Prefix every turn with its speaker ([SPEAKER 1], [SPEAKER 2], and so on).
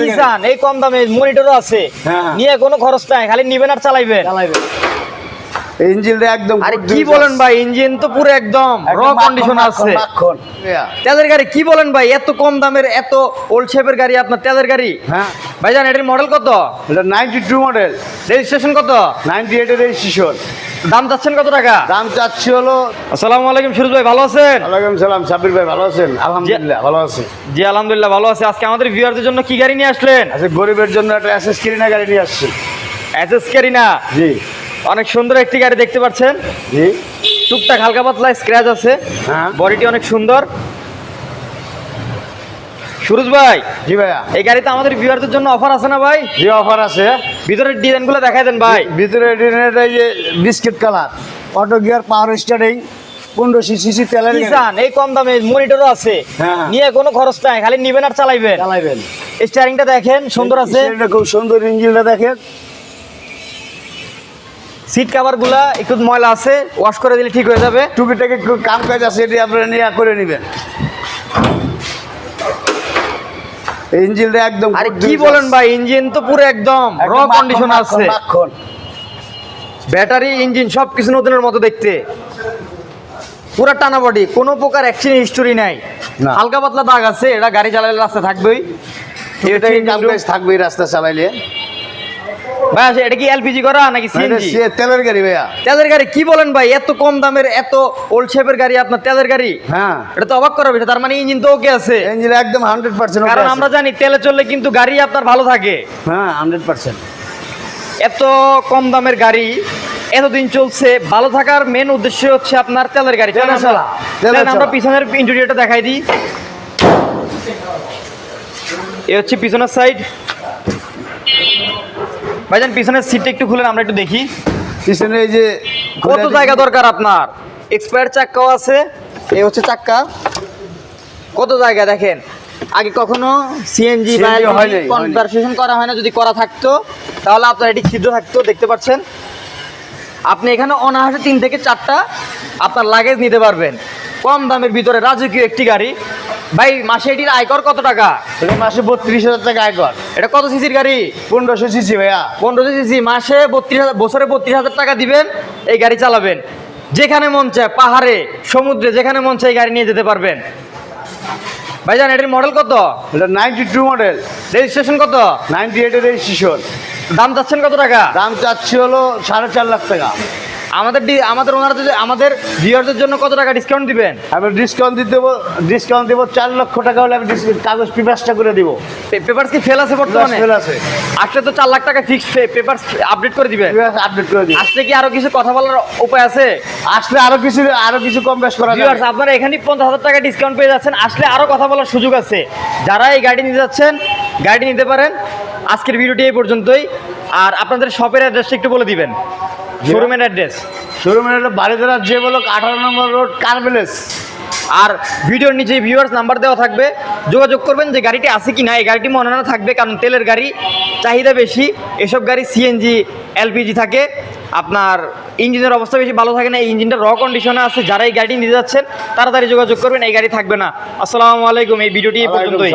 [SPEAKER 1] কি চান এই কম দামে মনিটরও আছে।
[SPEAKER 2] হ্যাঁ, হ্যাঁ।
[SPEAKER 1] নিয়ে কোনো খরচ নাই খালি নিবেন আর চালাইবেন।
[SPEAKER 2] চালাইবেন। ইঞ্জিনটা একদম
[SPEAKER 1] আরে কি বলেন ভাই ইঞ্জিন তো পুরো একদম র কন্ডিশন আছে। তেলের গাড়ি কি বলেন ভাই এত কম দামের এত ওল্ড শেপের গাড়ি আপনার তেলের গাড়ি?
[SPEAKER 2] হ্যাঁ।
[SPEAKER 1] ভাইজান এটার মডেল কত?
[SPEAKER 2] এটা নাইনটি টু মডেল
[SPEAKER 1] রেজিস্ট্রেশন কত?
[SPEAKER 2] নাইনটি এইটের রেজিস্ট্রেশন
[SPEAKER 1] দাম চাচ্ছেন কত টাকা?
[SPEAKER 2] দাম চাচ্ছি হলো
[SPEAKER 1] আসসালামু আলাইকুম সুরজ ভাই ভালো আছেন?
[SPEAKER 2] ওয়ালাইকুম সালাম সাব্বির ভাই ভালো আছেন? আলহামদুলিল্লাহ ভালো আছি।
[SPEAKER 1] জি আলহামদুলিল্লাহ ভালো আছে। আজকে আমাদের ভিউয়ারদের জন্য কি গাড়ি নিয়ে আসলেন?
[SPEAKER 2] আচ্ছা গরিবের জন্য একটা এসএস কেরিনা গাড়ি নিয়ে আসছি।
[SPEAKER 1] SS Carina
[SPEAKER 2] G.
[SPEAKER 1] অনেক সুন্দর একটি গাড়ি দেখতে পাচ্ছেন।
[SPEAKER 2] জি।
[SPEAKER 1] টুকটাক হালকা পাতলা স্ক্র্যাচ আছে।
[SPEAKER 2] হ্যাঁ।
[SPEAKER 1] বডিটি অনেক সুন্দর। সুরজ ভাই
[SPEAKER 2] জি ভাইয়া।
[SPEAKER 1] এই গাড়িতে আমাদের ভিউয়ারদের জন্য অফার আছে না ভাই?
[SPEAKER 2] জি অফার আছে।
[SPEAKER 1] ভিতরের ডিজাইনগুলো দেখাই দেন ভাই।
[SPEAKER 2] ভিতরে ডিনের এই যে biscuit colour auto gear power পনেরোশো সিসি তেলের।
[SPEAKER 1] চান এই কম দামে মনিটরও আছে।
[SPEAKER 2] হ্যাঁ।
[SPEAKER 1] নিয়ে কোনো খরচ নাই খালি নিবেন আর চালাইবেন।
[SPEAKER 2] চালাইবেন।
[SPEAKER 1] স্টিয়ারিংটা দেখেন সুন্দর আছে।
[SPEAKER 2] খুব সুন্দর ইঞ্জিনটা দেখেন।
[SPEAKER 1] সিট কাভারগুলা একটু ময়লা আছে ওয়াশ করে দিলে ঠিক হয়ে যাবে।
[SPEAKER 2] টুকিটাকে একটু কাম কাজ আছে এটি আপনারা নিয়ে করে নেবেন। ইঞ্জিনটা একদম
[SPEAKER 1] আরে কি বলেন ভাই ইঞ্জিন তো পুরো একদম র কন্ডিশন আছে। ব্যাটারি ইঞ্জিন সব কিছু নতুনের মতো দেখতে। পুরা টানা বডি কোনো প্রকার অ্যাক্সিডেন্ট হিস্টোরি নাই। হালকা পাতলা দাগ আছে এটা গাড়ি চালালে রাস্তা থাকবেই। এটা হচ্ছে
[SPEAKER 2] এটাকে
[SPEAKER 1] engine
[SPEAKER 2] কাম
[SPEAKER 1] room।
[SPEAKER 2] কাজ থাকবে রাস্তা চালাইলে।
[SPEAKER 1] ভাই এটা কি এলপিজি করা নাকি সিএনজি
[SPEAKER 2] তেলের গাড়ি ভাইয়া।
[SPEAKER 1] তেলের গাড়ি কি বলেন ভাই এত কম দামের এত ওল্ড শেপের গাড়ি আপনার তেলের গাড়ি?
[SPEAKER 2] হ্যাঁ।
[SPEAKER 1] এটা তো অবাক করা বিষয় তার মানে ইঞ্জিন তো ওকে আছে।
[SPEAKER 2] ইঞ্জিন একদম হান্ড্রেড পার্সেন্ট
[SPEAKER 1] কারণ আমরা জানি তেলে চললে কিন্তু গাড়ি আপনার ভালো থাকে।
[SPEAKER 2] হ্যাঁ হান্ড্রেড পার্সেন্ট
[SPEAKER 1] এত কম দামের গাড়ি এতদিন চলছে ভালো থাকার মেন উদ্দেশ্য হচ্ছে আপনার তেলের গাড়ি। আমরা- পিছনের ইন্টেরিয়রটা দেখাই দিই। এ হচ্ছে পিছনের সাইড ভাইজান পিছনের সিটটা একটু খুলেন আমরা একটু দেখি।
[SPEAKER 2] পিছনে এই যে
[SPEAKER 1] কত জায়গা দরকার আপনার? এক্সপায়ার চাক্কাও আছে। এই হচ্ছে চাক্কা। কত জায়গা দেখেন? আগে কখনো সিএনজি বা। কনভারসেশন করা হয় না যদি করা থাকতো তাহলে আপনার এটি ছিদ্র থাকতো দেখতে পাচ্ছেন? আপনি এখানে অনাহাসে তিন থেকে চারটা আপনার লাগেজ নিতে পারবেন। কম দামের ভিতরে রাজকীয় একটি গাড়ি। ভাই মাসে এটির আয়কর কত টাকা?
[SPEAKER 2] মাসে বত্রিশ হাজার টাকা আয়কর।
[SPEAKER 1] এটা কত সিসির গাড়ি?
[SPEAKER 2] পনেরোশো সিসি ভাইয়া।
[SPEAKER 1] পনেরো সিসি মাসে বত্রিশ হাজার বছরে বত্রিশ হাজার টাকা দিবেন এই গাড়ি চালাবেন। যেখানে মন চায় পাহাড়ে সমুদ্রে যেখানে মন চায় এই গাড়ি নিয়ে যেতে পারবেন। ভাইজান এটির মডেল কত?
[SPEAKER 2] এটা নাইনটি টু মডেল
[SPEAKER 1] রেজিস্ট্রেশন কত?
[SPEAKER 2] নাইনটি এইটের রেজিস্ট্রেশন
[SPEAKER 1] দাম চাচ্ছেন কত টাকা?
[SPEAKER 2] দাম চাচ্ছি হলো সাড়ে চার লাখ টাকা।
[SPEAKER 1] আমাদের আমাদের ওনারা যদি আমাদের ভিউয়ারদের জন্য কত টাকা ডিসকাউন্ট দিবেন?
[SPEAKER 2] আমি ডিসকাউন্ট দিতে দেবো ডিসকাউন্ট দেবো চার লক্ষ টাকা হলে আমি কাগজ পেপারসটা করে দিব।
[SPEAKER 1] পেপারস কি ফেল আছে বর্তমানে?
[SPEAKER 2] ফেল আছে।
[SPEAKER 1] আসলে তো চার লাখ টাকা ফিক্স পেপারস আপডেট করে দিবেন।
[SPEAKER 2] আপডেট করে দিব
[SPEAKER 1] আসলে কি আরও কিছু কথা বলার উপায় আছে?
[SPEAKER 2] আসলে আরও কিছু আরও কিছু কম বেশ করা যাবে।
[SPEAKER 1] আপনারা এখানে পঞ্চাশ হাজার টাকা ডিসকাউন্ট পেয়ে যাচ্ছেন। আসলে আরও কথা বলার সুযোগ আছে। যারা এই গাড়ি নিতে যাচ্ছেন গাড়ি নিতে পারেন। আজকের ভিডিওটি এই পর্যন্তই। আর আপনাদের শপের অ্যাড্রেসটা একটু বলে দিবেন। শোরুমের অ্যাড্রেস
[SPEAKER 2] শোরুমের হলো বাড়িধারা যে বলক আঠারো নম্বর রোড কারবেলেস
[SPEAKER 1] আর ভিডিওর নিচে ভিউয়ার্স নাম্বার দেওয়া থাকবে। যোগাযোগ করবেন যে গাড়িটি আছে কি না। এই গাড়িটি মনে না থাকবে কারণ তেলের গাড়ি চাহিদা বেশি। এসব গাড়ি সিএনজি এলপিজি থাকে। আপনার ইঞ্জিনের অবস্থা বেশি ভালো থাকে না। এই ইঞ্জিনটা র কন্ডিশনে আছে। যারা এই গাড়ি নিতে যাচ্ছেন তাড়াতাড়ি যোগাযোগ করবেন। এই গাড়ি থাকবে না। আসসালামু আলাইকুম। এই ভিডিওটি এই পর্যন্তই।